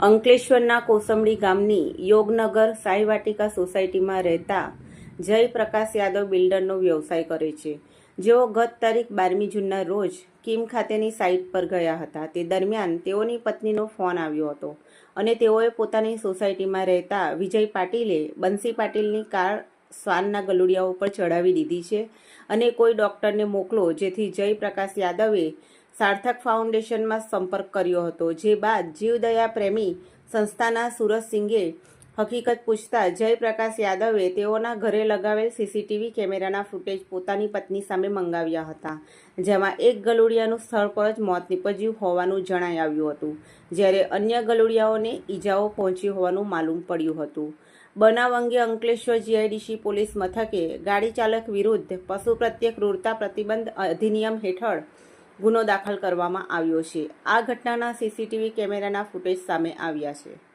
અંકલેશ્વરના કોસંબડી ગામની યોગનગર સાંઈવાટિકા સોસાયટીમાં રહેતા જયપ્રકાશ યાદવ બિલ્ડરનો વ્યવસાય કરે છે. જેઓ ગત તારીખ બારમી જૂનના રોજ કિમ ખાતેની સાઇટ પર ગયા હતા. તે દરમિયાન તેઓની પત્નીનો ફોન આવ્યો હતો અને તેઓએ પોતાની સોસાયટીમાં રહેતા વિજય પાટીલે બંસી પાટીલની કાર શ્વાનના ગલુડિયા ઉપર ચડાવી દીધી છે અને કોઈ ડૉક્ટરને મોકલો જેથી જયપ્રકાશ યાદવે સાર્થક ફાઉન્ડેશનમાં સંપર્ક કર્યો હતો, જે બાદ જીવદયા પ્રેમી સંસ્થાના સુરજસિંઘે હકીકત પૂછતા જયપ્રકાશ યાદવે તેઓના ઘરે લગાવેલ સીસીટીવી કેમેરાના ફૂટેજ પોતાની પત્ની સામે મંગાવ્યા હતા, જેમાં એક ગલુડિયાનું સ્થળ પર જ મોત નીપજ્યું હોવાનું જણાઈ આવ્યું હતું, જ્યારે અન્ય ગલુડિયાઓને ઈજાઓ પહોંચી હોવાનું માલુમ પડ્યું હતું. બનાવ અંગે અંકલેશ્વર જીઆઈડીસી પોલીસ મથકે ગાડી ચાલક વિરુદ્ધ પશુ પ્રત્યે ક્રૂરતા પ્રતિબંધ અધિનિયમ હેઠળ ગુનો દાખલ કરવામાં આવ્યો છે. આ ઘટનાના સીસીટીવી કેમેરાના ફૂટેજ સામે આવ્યા છે.